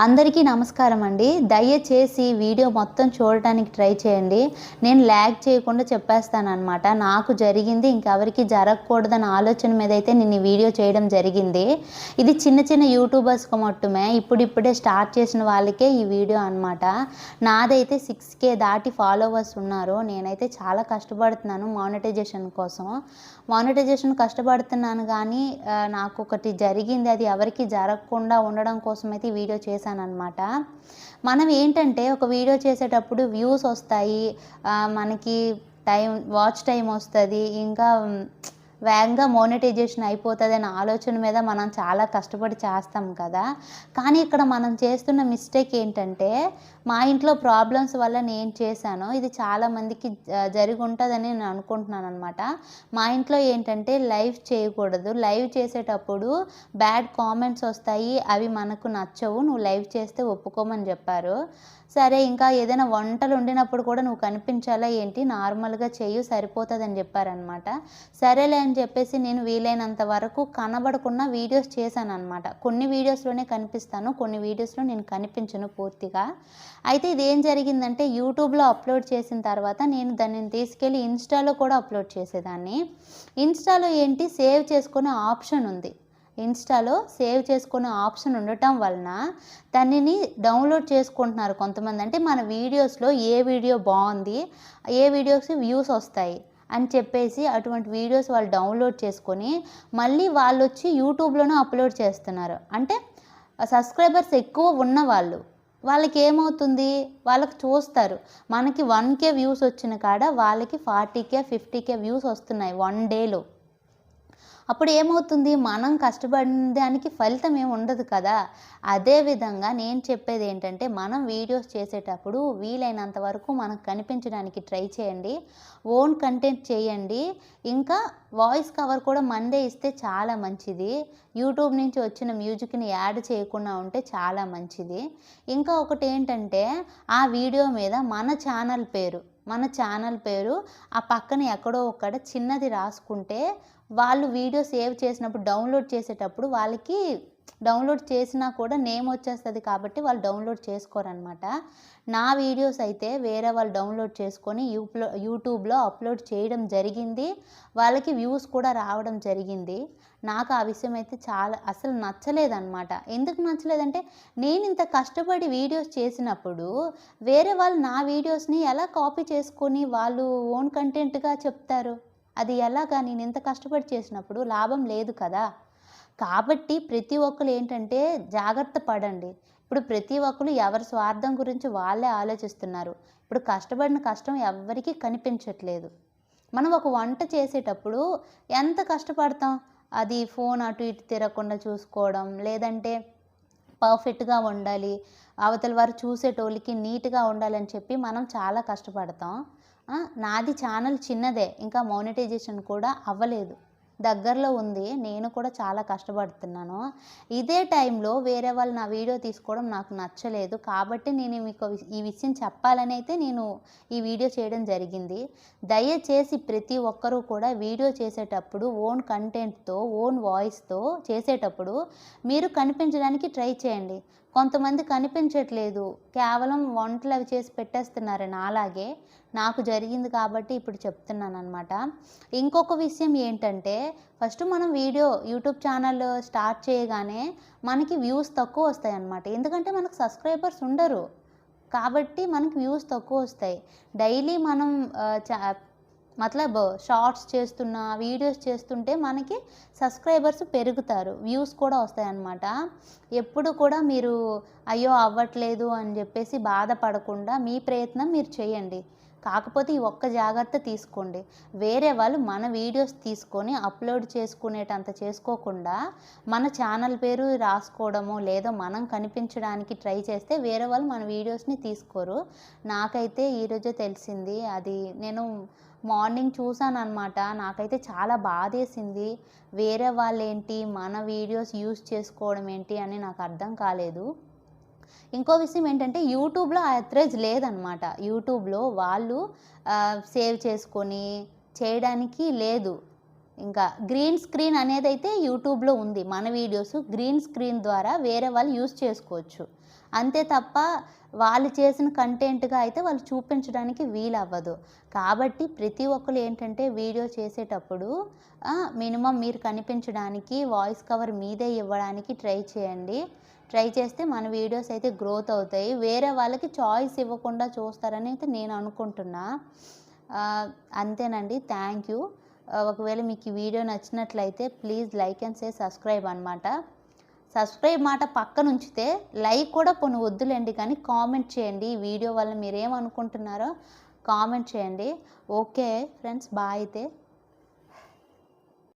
అందరికీ నమస్కారం అండి. దయచేసి వీడియో మొత్తం చూడటానికి ట్రై చేయండి. నేను ల్యాగ్ చేయకుండా చెప్పేస్తాను నాకు జరిగింది ఇంకెవరికి జరగకూడదన్న ఆలోచన మీద అయితే నేను ఈ వీడియో చేయడం జరిగింది. ఇది చిన్న చిన్న యూట్యూబర్స్కి మొట్టమే. ఇప్పుడిప్పుడే స్టార్ట్ చేసిన వాళ్ళకే ఈ వీడియో అనమాట నాదైతే సిక్స్ కే దాటి ఫాలోవర్స్ ఉన్నారు. నేనైతే చాలా కష్టపడుతున్నాను మానిటైజేషన్ కోసం. మానిటైజేషన్ కష్టపడుతున్నాను కానీ నాకు ఒకటి జరిగింది. అది ఎవరికి జరగకుండా ఉండడం కోసం అయితే ఈ వీడియో చేసి అనమాట మనం ఏంటంటే ఒక వీడియో చేసేటప్పుడు వ్యూస్ వస్తాయి. మనకి టైం వాచ్ టైం వస్తుంది. ఇంకా వేగంగా మోనిటైజేషన్ అయిపోతుంది అనే ఆలోచన మీద మనం చాలా కష్టపడి చేస్తాం కదా. కానీ ఇక్కడ మనం చేస్తున్న మిస్టేక్ ఏంటంటే మా ఇంట్లో ప్రాబ్లమ్స్ వల్ల నేను చేశాను ఇది చాలామందికి జ- జరిగి ఉంటుందని నేను అనుకుంటున్నాను అనమాట మా ఇంట్లో ఏంటంటే లైవ్ చేయకూడదు. లైవ్ చేసేటప్పుడు బ్యాడ్ కామెంట్స్ వస్తాయి అవి మనకు నచ్చవు నువ్వు లైవ్ చేస్తే ఒప్పుకోమని చెప్పారు. సరే ఇంకా ఏదైనా వంటలు వండినప్పుడు కూడా నువ్వు కనిపించాలా ఏంటి? నార్మల్గా చెయ్యి సరిపోతుందని చెప్పారనమాట సరేలే అని చెప్పేసి నేను వీలైనంత వరకు కనబడకుండా వీడియోస్ చేశాను అనమాట కొన్ని వీడియోస్లోనే కనిపిస్తాను కొన్ని వీడియోస్లో నేను కనిపించను పూర్తిగా. అయితే ఇదేం జరిగిందంటే యూట్యూబ్లో అప్లోడ్ చేసిన తర్వాత నేను దాన్ని తీసుకెళ్ళి ఇన్స్టాలో కూడా అప్లోడ్ చేసేదాన్ని. ఇన్స్టాలో ఏంటి? సేవ్ చేసుకునే ఆప్షన్ ఉంది. ఇన్స్టాలో సేవ్ చేసుకునే ఆప్షన్ ఉండటం వలన దానిని డౌన్లోడ్ చేసుకుంటున్నారు కొంతమంది. అంటే మన వీడియోస్లో ఏ వీడియో బాగుంది ఏ వీడియోస్ వ్యూస్ వస్తాయి అని చెప్పేసి అటువంటి వీడియోస్ వాళ్ళు డౌన్లోడ్ చేసుకొని మళ్ళీ వాళ్ళు వచ్చి యూట్యూబ్లోనూ అప్లోడ్ చేస్తున్నారు. అంటే సబ్స్క్రైబర్స్ ఎక్కువ ఉన్న వాళ్ళు వాళ్ళకి ఏమవుతుంది వాళ్ళకి చూస్తారు. మనకి వన్ కే వ్యూస్ వచ్చిన కాడ వాళ్ళకి forty K fifty K views వస్తున్నాయి వన్ డేలో. అప్పుడు ఏమవుతుంది? మనం కష్టపడిన దానికి ఫలితం ఏమి ఉండదు కదా? అదే విధంగా నేను చెప్పేది ఏంటంటే మనం వీడియోస్ చేసేటప్పుడు వీలైనంత వరకు మనకు కనిపించడానికి ట్రై చేయండి. ఓన్ కంటెంట్ చేయండి. ఇంకా వాయిస్ కవర్ కూడా మందే ఇస్తే చాలా మంచిది. యూట్యూబ్ నుంచి వచ్చిన మ్యూజిక్ని యాడ్ చేయకుండా ఉంటే చాలా మంచిది. ఇంకా ఒకటి ఏంటంటే ఆ వీడియో మీద మన ఛానల్ పేరు. మన ఛానల్ పేరు. ఆ పక్కన ఎక్కడో ఒక్కడ చిన్నది రాసుకుంటే వాళ్ళు వీడియో సేవ్ చేసినప్పుడు డౌన్లోడ్ చేసేటప్పుడు వాళ్ళకి డౌన్లోడ్ చేసినా కూడా నేమ్ వచ్చేస్తుంది కాబట్టి వాళ్ళు డౌన్లోడ్ చేసుకోరనమాట నా వీడియోస్ అయితే వేరే వాళ్ళు డౌన్లోడ్ చేసుకొని యూప్లో యూట్యూబ్లో అప్లోడ్ చేయడం జరిగింది. వాళ్ళకి వ్యూస్ కూడా రావడం జరిగింది. నాకు ఆ విషయం అయితే చాలా అసలు నచ్చలేదన్నమాట. ఎందుకు నచ్చలేదంటే నేను ఇంత కష్టపడి వీడియోస్ చేసినప్పుడు వేరే వాళ్ళు నా వీడియోస్ని ఎలా కాపీ చేసుకొని వాళ్ళు ఓన్ కంటెంట్గా చెప్తారు? అది ఎలాగా? నేను ఇంత కష్టపడి చేసినప్పుడు లాభం లేదు కదా? కాబట్టి ప్రతి ఒక్కరు ఏంటంటే జాగ్రత్త పడండి. ఇప్పుడు ప్రతి ఒక్కరు ఎవరి స్వార్థం గురించి వాళ్ళే ఆలోచిస్తున్నారు. ఇప్పుడు కష్టపడిన కష్టం ఎవరికీ కనిపించట్లేదు. మనం ఒక వంట చేసేటప్పుడు ఎంత కష్టపడతాం? అది ఫోన్ అటు ఇటు తిరగకుండా చూసుకోవడం లేదంటే పర్ఫెక్ట్గా ఉండాలి అవతల వారు చూసేటోళ్ళకి నీట్గా ఉండాలని చెప్పి మనం చాలా కష్టపడతాం. నాది ఛానల్ చిన్నదే ఇంకా మానిటైజేషన్ కూడా అవ్వలేదు. దగ్గరలో ఉంది. నేను కూడా చాలా కష్టపడుతున్నాను. ఇదే టైంలో వేరే వాళ్ళు నా వీడియో తీసుకోవడం నాకు నచ్చలేదు. కాబట్టి నేను మీకు ఈ విషయం చెప్పాలని అయితే నేను ఈ వీడియో చేయడం జరిగింది. దయచేసి ప్రతి ఒక్కరూ కూడా వీడియో చేసేటప్పుడు ఓన్ కంటెంట్తో ఓన్ వాయిస్తో చేసేటప్పుడు మీరు కనిపించడానికి ట్రై చేయండి. కొంతమంది కనిపించట్లేదు. కేవలం వంటలు అవి చేసి పెట్టేస్తున్నారని. అలాగే నాకు జరిగింది కాబట్టి ఇప్పుడు చెప్తున్నాను అనమాట ఇంకొక విషయం ఏంటంటే ఫస్ట్ మనం వీడియో యూట్యూబ్ ఛానల్ స్టార్ట్ చేయగానే మనకి వ్యూస్ తక్కువ వస్తాయి అన్నమాట ఎందుకంటే మనకు సబ్స్క్రైబర్స్ ఉండరు. కాబట్టి మనకి వ్యూస్ తక్కువ వస్తాయి. డైలీ మనం మతలబ్ షార్ట్స్ చేస్తున్న వీడియోస్ చేస్తుంటే మనకి సబ్స్క్రైబర్స్ పెరుగుతారు. వ్యూస్ కూడా వస్తాయన్నమాట. ఎప్పుడు కూడా మీరు అయ్యో అవ్వట్లేదు అని చెప్పేసి బాధపడకుండా మీ ప్రయత్నం మీరు చేయండి. కాకపోతే ఈ ఒక్క జాగ్రత్త తీసుకోండి. వేరే వాళ్ళు మన వీడియోస్ తీసుకొని అప్లోడ్ చేసుకునేటంత చేసుకోకుండా మన ఛానల్ పేరు రాసుకోవడము లేదో మనం కనిపించడానికి ట్రై చేస్తే వేరే వాళ్ళు మన వీడియోస్ని తీసుకోరు. నాకైతే ఈరోజే తెలిసింది. అది నేను మార్నింగ్ చూసాను అనమాట నాకైతే చాలా బాధేసింది. వేరే వాళ్ళు ఏంటి మన వీడియోస్ యూస్ చేసుకోవడం ఏంటి? అని నాకు అర్థం కాలేదు. ఇంకో విషయం ఏంటంటే యూట్యూబ్లో ఆ ఎత్రేజ్ లేదనమాట యూట్యూబ్లో వాళ్ళు సేవ్ చేసుకొని చేయడానికి లేదు. ఇంకా గ్రీన్ స్క్రీన్ అనేది అయితే యూట్యూబ్లో ఉంది. మన వీడియోస్ గ్రీన్ స్క్రీన్ ద్వారా వేరే వాళ్ళు యూస్ చేసుకోవచ్చు. అంతే తప్ప వాళ్ళు చేసిన కంటెంట్గా అయితే వాళ్ళు చూపించడానికి వీలవ్వదు. కాబట్టి ప్రతి ఒక్కరు ఏంటంటే వీడియో చేసేటప్పుడు మినిమం మీరు కనిపించడానికి వాయిస్ కవర్ మీదే ఇవ్వడానికి ట్రై చేయండి. ట్రై చేస్తే మన వీడియోస్ అయితే గ్రోత్ అవుతాయి. వేరే వాళ్ళకి చాయిస్ ఇవ్వకుండా చూస్తారని అయితే నేను అనుకుంటున్నా. అంతేనండి. Thank you. ఒకవేళ మీకు ఈ వీడియో నచ్చినట్లయితే please like and say subscribe అనమాట సబ్స్క్రైబ్ మాట పక్కన ఉంచితే లైక్ కూడా కొన్ని వద్దులేండి కానీ కామెంట్ చేయండి. ఈ వీడియో వల్ల మీరేమనుకుంటున్నారో కామెంట్ చేయండి. ఓకే ఫ్రెండ్స్ బాయ్ అయితే.